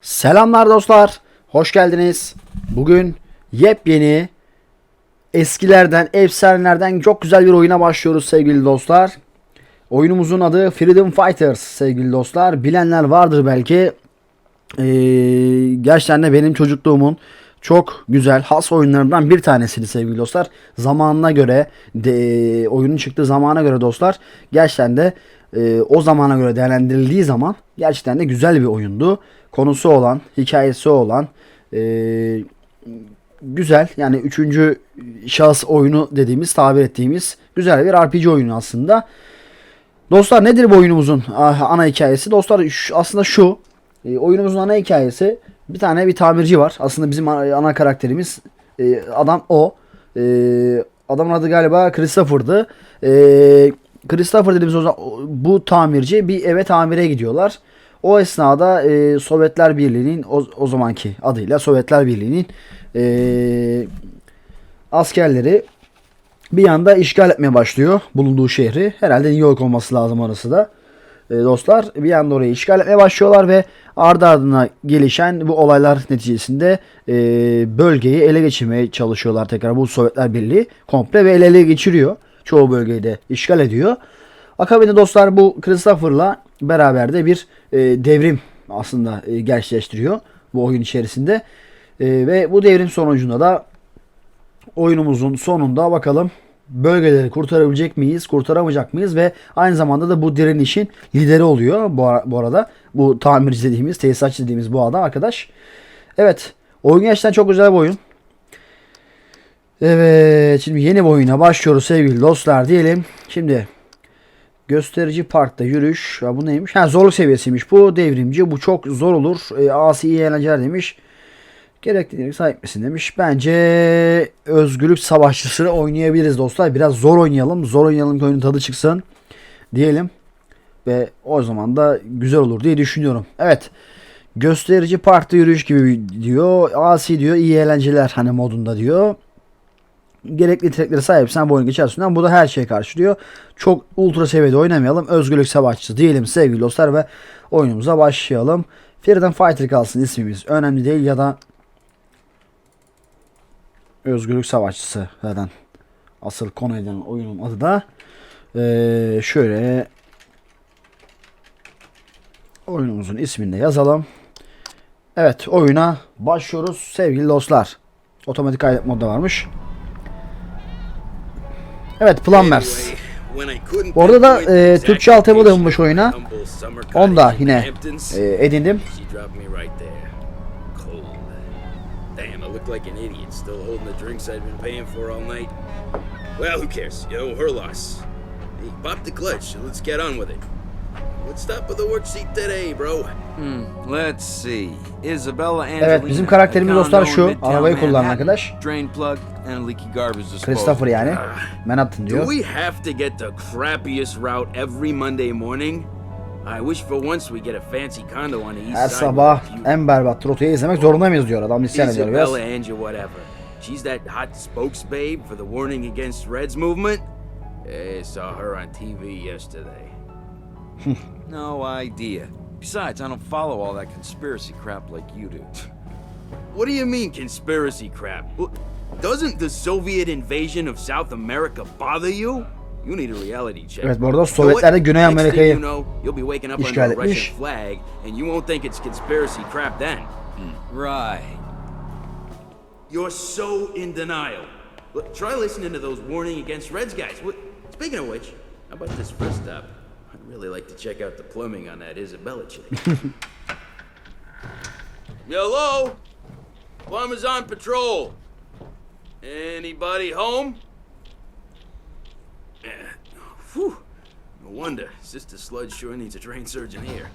Selamlar dostlar. Hoş geldiniz. Bugün yepyeni eskilerden, efsanelerden çok güzel bir oyuna başlıyoruz sevgili dostlar. Oyunumuzun adı Freedom Fighters sevgili dostlar. Bilenler vardır belki. Ee, gerçekten de benim çocukluğumun çok güzel has oyunlarından bir tanesiydi sevgili dostlar. Zamanına göre de, oyunun çıktığı zamana göre dostlar gerçekten de e, o zamana göre değerlendirildiği zaman gerçekten de güzel bir oyundu. Konusu olan, hikayesi olan e, güzel yani üçüncü şahıs oyunu dediğimiz tabir ettiğimiz güzel bir RPG oyunu aslında. Dostlar nedir bu oyunumuzun ah, ana hikayesi? Dostlar aslında şu. E, oyunumuzun ana hikayesi bir tane bir tamirci var. Aslında bizim ana, karakterimiz e, adam o. E, adamın adı galiba Christopher'dı. E, Christopher dediğimiz o, zaman- bu tamirci bir eve tamire gidiyorlar. O esnada e, Sovyetler Birliği'nin o, o zamanki adıyla Sovyetler Birliği'nin e, askerleri bir anda işgal etmeye başlıyor bulunduğu şehri. Herhalde New York olması lazım orası da. E, dostlar bir anda orayı işgal etmeye başlıyorlar ve ardı ardına gelişen bu olaylar neticesinde e, bölgeyi ele geçirmeye çalışıyorlar tekrar bu Sovyetler Birliği komple ve ele ele geçiriyor. Çoğu bölgeyi de işgal ediyor. Akabinde dostlar bu Christopher'la beraber de bir e, devrim aslında gerçekleştiriyor bu oyun içerisinde. Ve bu devrim sonucunda da oyunumuzun sonunda bakalım bölgeleri kurtarabilecek miyiz, kurtaramayacak mıyız ve aynı zamanda da bu direnişin lideri oluyor bu, ara- bu arada. Bu tamirci dediğimiz, tesisatçı dediğimiz bu adam arkadaş. Evet, oyun gerçekten çok güzel bir oyun. Evet, şimdi yeni bir oyuna başlıyoruz sevgili dostlar diyelim. Şimdi gösterici parkta yürüyüş. Ya bu neymiş? Ha zorluk seviyesiymiş bu. Devrimci. Bu çok zor olur. E, asi iyi eğlenceler demiş. Gerekli yetenek sahip misin demiş. Bence özgürlük savaşçısını oynayabiliriz dostlar. Biraz zor oynayalım. Zor oynayalım ki oyunun tadı çıksın. Diyelim. Ve o zaman da güzel olur diye düşünüyorum. Evet. Gösterici parkta yürüyüş gibi diyor. Asi diyor. iyi eğlenceler hani modunda diyor. Gerekli yeteneklere sahipsen bu oyunu geçersin. Bu da her şeye karşılıyor. Çok ultra seviyede oynamayalım. Özgürlük savaşçısı diyelim sevgili dostlar ve oyunumuza başlayalım. Freedom Fighter kalsın ismimiz. Önemli değil ya da Özgürlük Savaşçısı zaten asıl konu edilen oyunun adı da Ee, şöyle oyunumuzun ismini de yazalım. Evet oyuna başlıyoruz sevgili dostlar. Otomatik kaydet modu da varmış. Evet Plumbers. Orada da e, Türkçe altyapı da bulmuş oyuna. Onu da yine e, edindim. Damn, I look like an idiot still holding the drinks I've been paying for all night. Well, who cares? You know, her loss. Hey, pop the clutch. so Let's get on with it. Let's stop with the work seat today, bro. Hmm, let's see. Isabella Angelina. Evet, bizim karakterimiz dostlar şu, arabayı kullanan arkadaş. Drain plug and leaky garbage disposal. Christopher yani. Manhattan Do diyor. we have to get the crappiest route every Monday morning? I wish for once we get a fancy condo on the east Her side. sabah with a view. en berbat rotayı izlemek zorunda mıyız diyor adam isyan ediyor biraz. Isabella Angie, whatever. She's that hot spokesbabe for the Warning Against Reds movement. I saw her on TV yesterday. No idea. Besides, I don't follow all that conspiracy crap like you do. What do you mean conspiracy crap? Doesn't the Soviet invasion of South America bother you? You need a reality check. Evet, bu arada You know what? Sovyetler de Güney Next thing Amerika'yı you know, you'll be waking up işgal a etmiş. Russian flag, and you won't think it's conspiracy crap then. Hmm. Right. You're so in denial. Look, try listening to those warning against Reds guys. What, speaking of which, how about this first stop? I'd really like to check out the plumbing on that Isabella chick. Hello? Plumber's on patrol. Anybody home? Yeah. Whew. No wonder. Sister Sludge sure needs a trained surgeon here.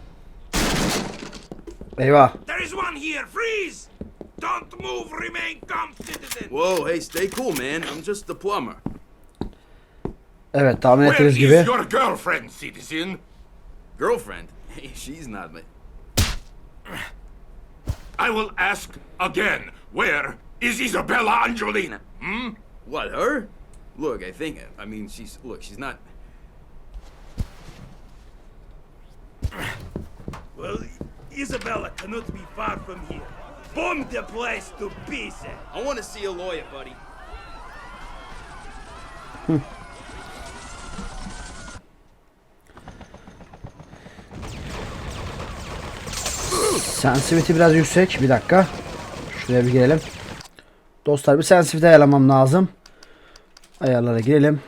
Eyvah. There is one here. Freeze! Don't move. Remain calm, citizen. Whoa, hey, stay cool, man. I'm just the plumber. Evet tahmin Where ettiğiniz is gibi. your girlfriend, citizen? Girlfriend? Hey, she's not my. I will ask again. Where is Isabella Angelina? Hmm? What, her? Look, I think, I mean, she's, look, she's not. Well, Isabella cannot be far from here. Bomb the place to pieces. I want to see a lawyer, buddy. Sensitivity biraz yüksek. Bir dakika. Şuraya bir girelim. Dostlar bir sensitivity ayarlamam lazım. Ayarlara girelim.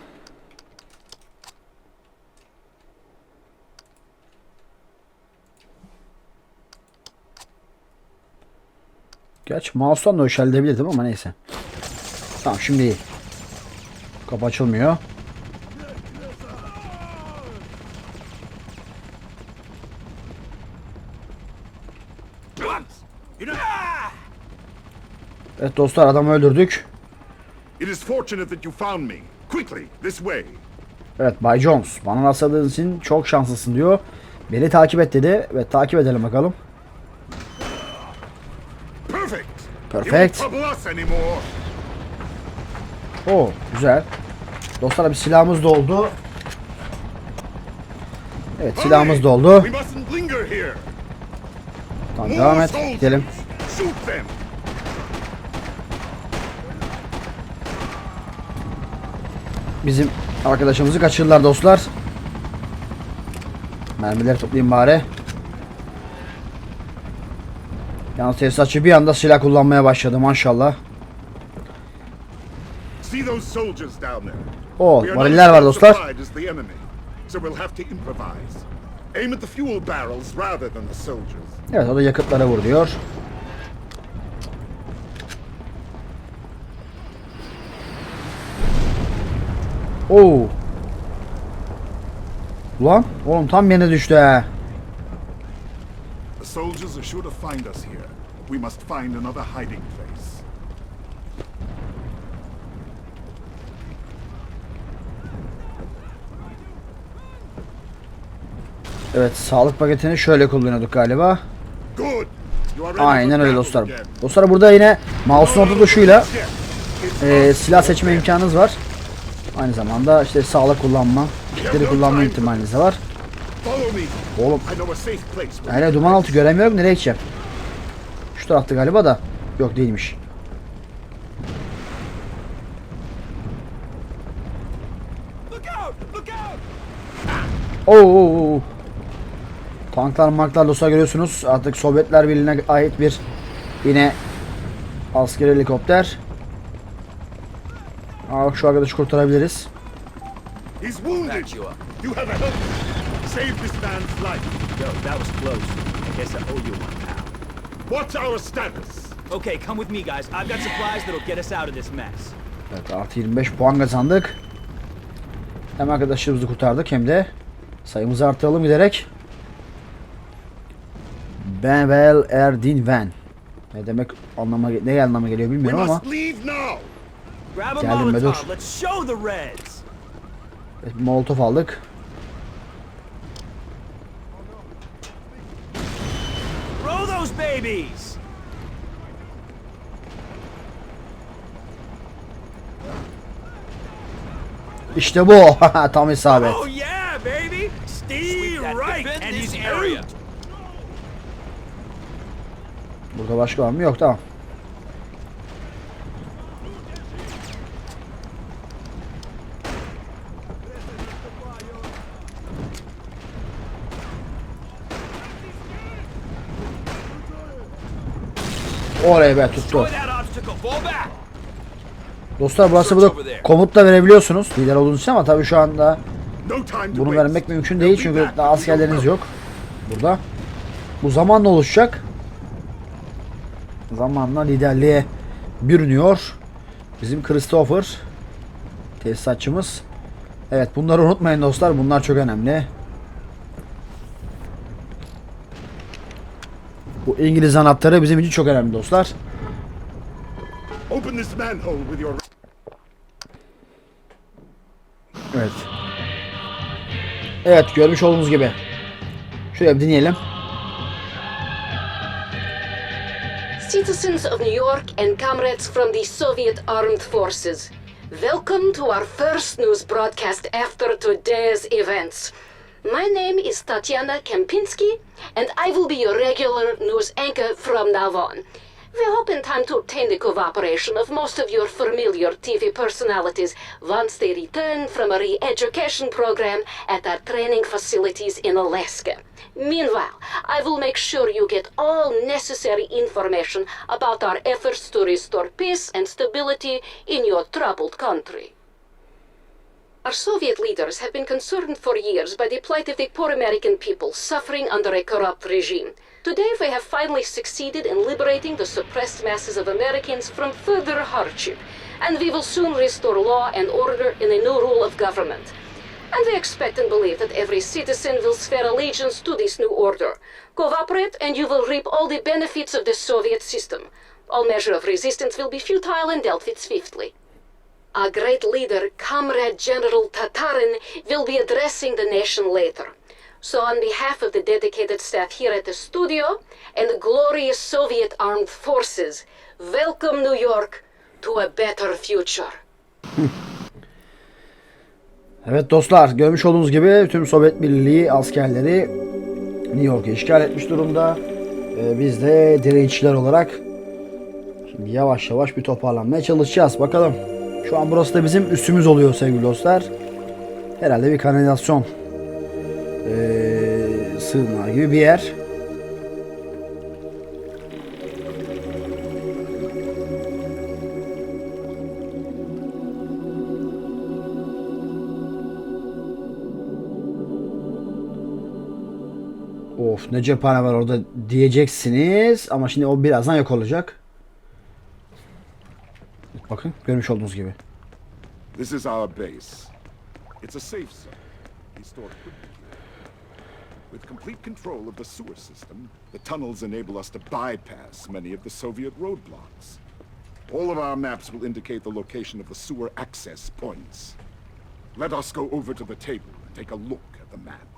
Gerçi mouse'dan da ölçebilirdim ama neyse. Tamam şimdi iyi. Kapı açılmıyor. Evet dostlar adamı öldürdük. Fortunate that you found me. Quickly, this way. Evet Bay Jones bana rastladığın için çok şanslısın diyor. Beni takip et dedi ve takip edelim bakalım. Perfect. Perfect. Oo güzel. Dostlar bir silahımız da oldu. Evet silahımız da oldu. We mustn't linger here. Tamam devam et gidelim. Bizim arkadaşımızı kaçırdılar dostlar. Mermileri toplayayım bari. Yalnız tesisatçı bir anda silah kullanmaya başladı maşallah. Not variller var dostlar. Evet o da yakıtlara vur diyor. Oo. Ulan oğlum tam yerine düştü ha. The soldiers are sure to find us here. We must find another hiding place. Evet sağlık paketini şöyle kullanıyorduk galiba. Aynen öyle battle dostlar. burada yine mouse'un orta tuşuyla e, silah seçme imkanınız var. Aynı zamanda işte sağlık kullanma, kitleri kullanma ihtimaliniz de var. Oğlum I know a safe place. where Hala duman altı göremiyorum nereye gideceğim? Şu tarafta galiba da. Yok değilmiş. Oo. Tanklar maklar dostlar görüyorsunuz. Artık Sovyetler Birliği'ne ait bir yine askeri helikopter. Aa, bak şu arkadaşı kurtarabiliriz. He's wounded. you up. You have a help. Save this man's life. Yo, that was close. I guess I owe you one, pal. What's our status? Okay, come with me, guys. I've got supplies that'll get us out of this mess. Evet artı 25 puan kazandık. Hem arkadaşlarımızı kurtardık hem de sayımızı artıralım giderek. Benvel Erdin Van. Ne demek anlama ne anlama geliyor bilmiyorum ama must leave now. Grab a Geldim be, dur. Molotov. Let's show the Reds. Evet, molotof aldık. Throw those babies! İşte bu. Tam isabet. Oh yeah, baby! Steve that. right, Defend and this he's area. out. Burada başka var mı? Yok tamam. Oraya be tuttu. Dostlar burası burada komut da verebiliyorsunuz. Lider olduğunuz için ama tabii şu anda bunu vermek mümkün değil çünkü daha askerleriniz yok. Burada. Bu zamanla oluşacak. Zamanla liderliğe bürünüyor. Bizim Christopher tesisatçımız. Evet bunları unutmayın dostlar. Bunlar çok önemli. Bu İngiliz anahtarı bizim için çok önemli dostlar. Open this manhole with your Evet. Evet görmüş olduğunuz gibi. Şöyle bir dinleyelim. Citizens of New York and comrades from the Soviet Armed Forces, welcome to our first news broadcast after today's events. My name is Tatiana Kempinski, and I will be your regular news anchor from now on. We hope in time to obtain the cooperation of most of your familiar TV personalities once they return from a re-education program at our training facilities in Alaska. Meanwhile, I will make sure you get all necessary information about our efforts to restore peace and stability in your troubled country. Our Soviet leaders have been concerned for years by the plight of the poor American people suffering under a corrupt regime. Today, we have finally succeeded in liberating the suppressed masses of Americans from further hardship, and we will soon restore law and order in a new rule of government. And we expect and believe that every citizen will swear allegiance to this new order. Cooperate, and you will reap all the benefits of the Soviet system. All measure of resistance will be futile and dealt with swiftly. Our great leader, Comrade General Tatarin, will be addressing the nation later. So, on behalf of the dedicated staff here at the studio and the glorious Soviet armed forces, welcome New York to a better future. Evet dostlar görmüş olduğunuz gibi tüm Sovyet Birliği askerleri New York'u işgal etmiş durumda. Ee, biz de direnççiler olarak şimdi yavaş yavaş bir toparlanmaya çalışacağız. Bakalım. Şu an burası da bizim üstümüz oluyor sevgili dostlar. Herhalde bir kanalizasyon ee, sığınağı gibi bir yer. Of ne cephane var orada diyeceksiniz ama şimdi o birazdan yok olacak. Bakın görmüş olduğunuz gibi. This is our base. It's a safe zone. Here. With complete control of the sewer system, the tunnels enable us to bypass many of the Soviet roadblocks. All of our maps will indicate the location of the sewer access points. Let us go over to the table and take a look at the map.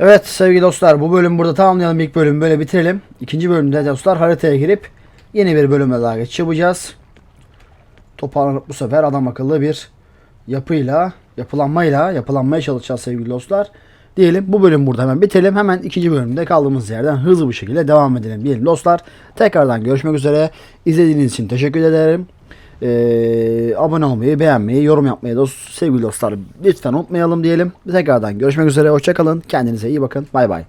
Evet sevgili dostlar bu bölüm burada tamamlayalım ilk bölümü böyle bitirelim. İkinci bölümde dostlar haritaya girip yeni bir bölüme daha geçiş yapacağız. Toparlanıp bu sefer adam akıllı bir yapıyla, yapılanmayla, yapılanmaya çalışacağız sevgili dostlar. Diyelim bu bölüm burada hemen bitirelim. Hemen ikinci bölümde kaldığımız yerden hızlı bir şekilde devam edelim diyelim dostlar. Tekrardan görüşmek üzere. İzlediğiniz için teşekkür ederim. Ee, abone olmayı, beğenmeyi, yorum yapmayı da sevgili dostlar lütfen unutmayalım diyelim. Tekrardan görüşmek üzere. Hoşçakalın. Kendinize iyi bakın. Bay bay.